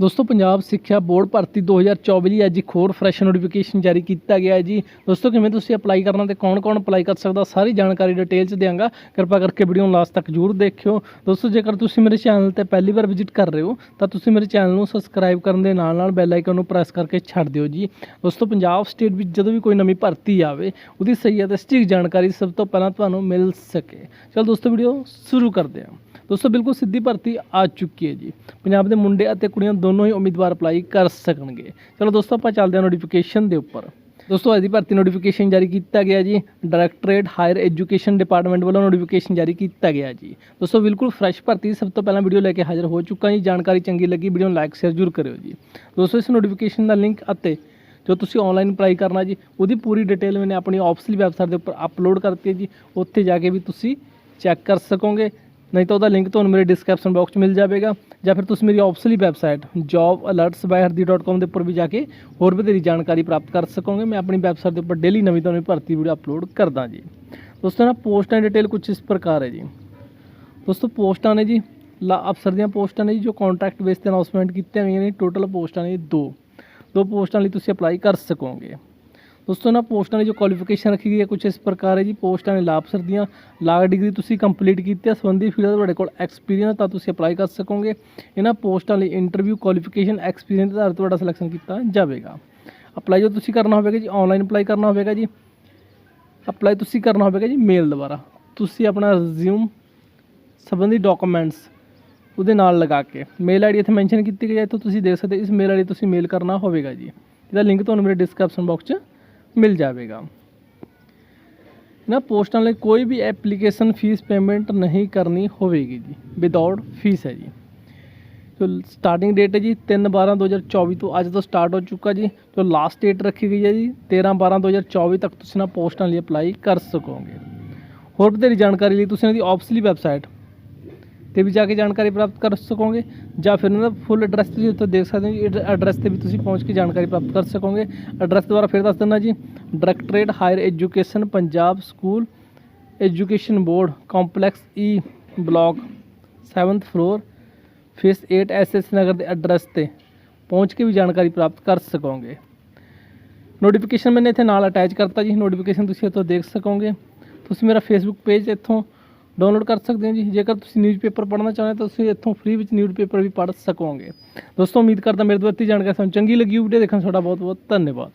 ਦੋਸਤੋ, ਪੰਜਾਬ ਸਿੱਖਿਆ ਬੋਰਡ ਭਰਤੀ 2024 ਲਈ ਅੱਜ ਇੱਕ ਹੋਰ ਫਰੈਸ਼ ਨੋਟੀਫਿਕੇਸ਼ਨ ਜਾਰੀ ਕੀਤਾ ਗਿਆ ਹੈ ਜੀ। ਦੋਸਤੋ, ਕਿਵੇਂ ਤੁਸੀਂ ਅਪਲਾਈ ਕਰਨਾ ਤੇ ਕੌਣ-ਕੌਣ ਅਪਲਾਈ ਕਰ ਸਕਦਾ, ਸਾਰੀ ਜਾਣਕਾਰੀ ਡਿਟੇਲ ਚ ਦਿਆਂਗਾ। ਕਿਰਪਾ ਕਰਕੇ ਵੀਡੀਓ ਨੂੰ ਲਾਸਟ ਤੱਕ ਜਰੂਰ ਦੇਖਿਓ। ਦੋਸਤੋ, ਜੇਕਰ ਤੁਸੀਂ ਮੇਰੇ ਚੈਨਲ ਤੇ ਪਹਿਲੀ ਵਾਰ ਵਿਜ਼ਿਟ ਕਰ ਰਹੇ ਹੋ, ਤਾਂ ਤੁਸੀਂ ਮੇਰੇ ਚੈਨਲ ਨੂੰ ਸਬਸਕ੍ਰਾਈਬ ਕਰਨ ਦੇ ਨਾਲ-ਨਾਲ ਬੈਲ ਆਈਕਨ ਨੂੰ ਪ੍ਰੈਸ ਕਰਕੇ ਛੱਡ ਦਿਓ ਜੀ। ਦੋਸਤੋ, ਪੰਜਾਬ ਸਟੇਟ ਵਿੱਚ ਜਦੋਂ ਵੀ ਕੋਈ ਨਵੀਂ ਭਰਤੀ ਆਵੇ, ਉਹਦੀ ਸਹੀ ਅਤੇ ਸਟਿਕ ਜਾਣਕਾਰੀ ਸਭ ਤੋਂ ਪਹਿਲਾਂ ਤੁਹਾਨੂੰ ਮਿਲ ਸਕੇ। ਚਲ ਦੋਸਤੋ ਵੀਡੀਓ ਸ਼ੁਰੂ ਕਰਦੇ ਹਾਂ। ਦੋਸਤੋ, ਬਿਲਕੁਲ ਸਿੱਧੀ ਭਰਤੀ ਆ ਚੁੱਕੀ ਹੈ ਜੀ। ਪੰਜਾਬ ਦੇ ਮੁੰਡੇ ਅਤੇ ਕੁੜੀਆਂ ਦੋਨੋਂ ਹੀ ਉਮੀਦਵਾਰ ਅਪਲਾਈ ਕਰ ਸਕਣਗੇ। ਚਲੋ ਦੋਸਤੋ, ਆਪਾਂ ਚੱਲਦੇ ਹਾਂ ਨੋਟੀਫਿਕੇਸ਼ਨ ਦੇ ਉੱਪਰ। ਦੋਸਤੋ, ਅੱਜ ਦੀ ਭਰਤੀ ਨੋਟੀਫਿਕੇਸ਼ਨ ਜਾਰੀ ਕੀਤਾ ਗਿਆ ਜੀ। ਡਾਇਰੈਕਟੋਰੇਟ ਹਾਇਰ ਐਜੂਕੇਸ਼ਨ ਡਿਪਾਰਟਮੈਂਟ ਵੱਲੋਂ ਨੋਟੀਫਿਕੇਸ਼ਨ ਜਾਰੀ ਕੀਤਾ ਗਿਆ ਜੀ। ਦੋਸਤੋ, ਬਿਲਕੁਲ ਫਰੈਸ਼ ਭਰਤੀ। ਸਭ ਤੋਂ ਪਹਿਲਾਂ ਵੀਡੀਓ ਲੈ ਕੇ ਹਾਜ਼ਰ ਹੋ ਚੁੱਕਾ ਜੀ। ਜਾਣਕਾਰੀ ਚੰਗੀ ਲੱਗੀ ਵੀਡੀਓ ਨੂੰ ਲਾਈਕ ਸ਼ੇਅਰ ਜ਼ਰੂਰ ਕਰਿਓ ਜੀ। ਦੋਸਤੋ, ਇਸ ਨੋਟੀਫਿਕੇਸ਼ਨ ਦਾ ਲਿੰਕ ਅਤੇ ਜੋ ਤੁਸੀਂ ਆਨਲਾਈਨ ਅਪਲਾਈ ਕਰਨਾ ਜੀ, ਉਹਦੀ ਪੂਰੀ ਡਿਟੇਲ ਮੈਨੇ ਆਪਣੀ ਆਫਿਸਲੀ ਵੈਬਸਾਈਟ ਦੇ ਉੱਪਰ ਅਪਲੋਡ ਕਰਤੀ ਹੈ ਜੀ। ਉੱਥੇ ਜਾ ਕੇ ਵੀ ਤੁਸੀਂ ਚੈੱਕ ਕਰ ਸਕੋਗੇ। ਨਹੀਂ ਤਾਂ ਉਹਦਾ ਲਿੰਕ ਤੁਹਾਨੂੰ ਮੇਰੇ ਡਿਸਕ੍ਰਿਪਸ਼ਨ ਬਾਕਸ 'ਚ ਮਿਲ ਜਾਵੇਗਾ ਜਾਂ ਫਿਰ ਤੁਸੀਂ ਮੇਰੀ ਆਫਿਸਲੀ ਵੈਬਸਾਈਟ jobalertsbyhardi.com ਦੇ ਉੱਪਰ ਵੀ ਜਾ ਕੇ ਹੋਰ ਵਧੇਰੀ ਜਾਣਕਾਰੀ ਪ੍ਰਾਪਤ ਕਰ ਸਕੋਗੇ। ਮੈਂ ਆਪਣੀ ਵੈਬਸਾਈਟ ਦੇ ਉੱਪਰ ਡੇਲੀ ਨਵੀਂ ਤੋਂ ਨਵੀਂ ਭਰਤੀ ਵੀਡੀਓ ਅਪਲੋਡ ਕਰਦਾ ਜੀ। ਦੋਸਤੋ ਨਾ ਪੋਸਟਾਂ ਦੀ ਡਿਟੇਲ ਕੁਝ ਇਸ ਪ੍ਰਕਾਰ ਹੈ ਜੀ। ਦੋਸਤੋ ਪੋਸਟਾਂ ਨੇ ਜੀ, ਲਾ ਅਫਸਰ ਦੀਆਂ ਪੋਸਟਾਂ ਨੇ ਜੀ, ਜੋ ਕੰਟਰੈਕਟ ਬੇਸ ਤੇ ਅਨਾਉਂਸਮੈਂਟ ਕੀਤੀਆਂ ਗਈਆਂ ਨੇ ਟੋਟਲ ਪੋਸਟਾਂ ਨੇ ਜੀ ਦੋ। ਦੋ ਪੋਸਟਾਂ ਲਈ ਤੁਸੀਂ ਅਪਲਾਈ ਕਰ ਸਕੋਗੇ। ਦੋਸਤੋ ਨਾ ਪੋਸਟਾਂ ਦੀ ਜੋ ਕੁਆਲੀਫਿਕੇਸ਼ਨ ਰੱਖੀ ਗਈ ਹੈ ਕੁਝ ਇਸ ਪ੍ਰਕਾਰ ਹੈ ਜੀ ਪੋਸਟਾਂ ਨੇ ਲਾਭ ਸਰ ਦੀਆਂ ਲਾਗ ਡਿਗਰੀ ਤੁਸੀਂ ਕੰਪਲੀਟ ਕੀਤੀ ਹੈ ਸੰਬੰਧੀ ਫੀਲਡ ਦਾ ਤੁਹਾਡੇ ਕੋਲ ਐਕਸਪੀਰੀਅੰਸ ਤਾਂ ਤੁਸੀਂ ਅਪਲਾਈ ਕਰ ਸਕੋਗੇ। ਇਹਨਾਂ ਪੋਸਟਾਂ ਲਈ ਇੰਟਰਵਿਊ ਕੁਆਲੀਫਿਕੇਸ਼ਨ ਐਕਸਪੀਰੀਅੰਸ ਦੇ ਆਧਾਰ ਤੇ ਤੁਹਾਡਾ ਸਿਲੈਕਸ਼ਨ ਕੀਤਾ ਜਾਵੇਗਾ। ਅਪਲਾਈ ਜੋ ਤੁਸੀਂ ਕਰਨਾ ਹੋਵੇਗਾ ਜੀ ਆਨਲਾਈਨ ਅਪਲਾਈ ਕਰਨਾ ਹੋਵੇਗਾ ਜੀ। ਅਪਲਾਈ ਤੁਸੀਂ ਕਰਨਾ ਹੋਵੇਗਾ ਜੀ ਮੇਲ ਦੁਆਰਾ। ਤੁਸੀਂ ਆਪਣਾ ਰਿਜ਼ਿਊਮ ਸੰਬੰਧੀ ਡਾਕੂਮੈਂਟਸ ਉਹਦੇ ਨਾਲ ਲਗਾ ਕੇ ਮੇਲ ਆਈਡੀ ਇੱਥੇ ਮੈਂਸ਼ਨ ਕੀਤੀ ਗਈ ਹੈ ਇੱਥੋਂ ਤੁਸੀਂ ਦੇਖ ਸਕਦੇ ਹੋ, ਇਸ ਮੇਲ ਆਈਡੀ ਤੁਸੀਂ ਮੇਲ ਕਰਨਾ ਹੋਵੇਗਾ ਜੀ। ਇਹਦਾ ਲਿੰਕ ਤੁਹਾਨੂੰ ਮੇਰੇ ਡਿਸਕ੍ਰਿਪਸ਼ਨ ਬਾਕਸ 'ਚ ਮਿਲ ਜਾਵੇਗਾ। ਨਾ ਪੋਸਟਾਂ ਲਈ ਕੋਈ ਵੀ ਐਪਲੀਕੇਸ਼ਨ ਫੀਸ ਪੇਮੈਂਟ ਨਹੀਂ ਕਰਨੀ ਹੋਵੇਗੀ ਜੀ। ਵਿਦਆਊਟ ਫੀਸ ਹੈ ਜੀ। ਜੋ ਸਟਾਰਟਿੰਗ ਡੇਟ ਹੈ ਜੀ 3 12 2024 ਤੋਂ ਅੱਜ ਤੋਂ ਸਟਾਰਟ ਹੋ ਚੁੱਕਾ ਜੀ। ਜੋ ਲਾਸਟ ਡੇਟ ਰੱਖੀ ਗਈ ਹੈ ਜੀ 13 12 2024 ਤੱਕ ਤੁਸੀਂ ਨਾ ਪੋਸਟਾਂ ਲਈ ਅਪਲਾਈ ਕਰ ਸਕੋਗੇ। ਹੋਰ ਬਥੇਰੀ ਜਾਣਕਾਰੀ ਲਈ ਤੁਸੀਂ ਇਹਨਾਂ ਦੀ ਆਫਿਸਲੀ ਵੈਬਸਾਈਟ ਤੇ ਵੀ ਜਾ ਕੇ ਜਾਣਕਾਰੀ ਪ੍ਰਾਪਤ ਕਰ ਸਕੋਗੇ ਜਾਂ ਫਿਰ ਇਹਨਾਂ ਦਾ ਫੁੱਲ ਐਡਰੈਸ ਤੁਸੀਂ ਉੱਥੇ ਦੇਖ ਸਕਦੇ ਹੋ ਜੀ ਐਡਰੈਸ ਤੇ ਵੀ ਤੁਸੀਂ ਪਹੁੰਚ ਕੇ ਜਾਣਕਾਰੀ ਪ੍ਰਾਪਤ ਕਰ ਸਕੋਗੇ ਐਡਰੈਸ ਦੁਬਾਰਾ ਫਿਰ ਦੱਸ ਦਿੰਦਾ ਜੀ directorate higher education Punjab school education board complex E block 7th floor phase 8 SS Nagar ਦੇ ਐਡਰੈਸ ਤੇ ਪਹੁੰਚ ਕੇ ਵੀ ਜਾਣਕਾਰੀ ਪ੍ਰਾਪਤ ਕਰ ਸਕੋਗੇ। ਨੋਟੀਫਿਕੇਸ਼ਨ ਮੈंने ਇੱਥੇ ਨਾਲ ਅਟੈਚ ਕਰਤਾ ਜੀ। ਨੋਟੀਫਿਕੇਸ਼ਨ ਤੁਸੀਂ ਇੱਥੋਂ ਦੇਖ ਸਕੋਗੇ। ਤੁਸੀਂ ਮੇਰਾ ਫੇਸਬੁੱਕ ਪੇਜ ਇੱਥੋਂ ਡਾਊਨਲੋਡ ਕਰ ਸਕਦੇ ਹੋ ਜੀ। ਜੇਕਰ ਤੁਸੀਂ ਨਿਊਜ਼ਪੇਪਰ ਪੜ੍ਹਨਾ ਚਾਹੁੰਦੇ ਹੋ, ਤਾਂ ਤੁਸੀਂ ਇੱਥੋਂ ਫ੍ਰੀ ਵਿੱਚ ਨਿਊਜ਼ਪੇਪਰ ਵੀ ਪੜ੍ਹ ਸਕੋਗੇ। ਦੋਸਤੋ, ਉਮੀਦ ਕਰਦਾ ਮੇਰੇ ਤੋਂ ਦਿੱਤੀ ਜਾਣਕਾਰੀ ਤੁਹਾਨੂੰ ਚੰਗੀ ਲੱਗੀ ਵੀਡੀਓ ਦੇਖਣ ਤੁਹਾਡਾ ਬਹੁਤ ਬਹੁਤ ਧੰਨਵਾਦ।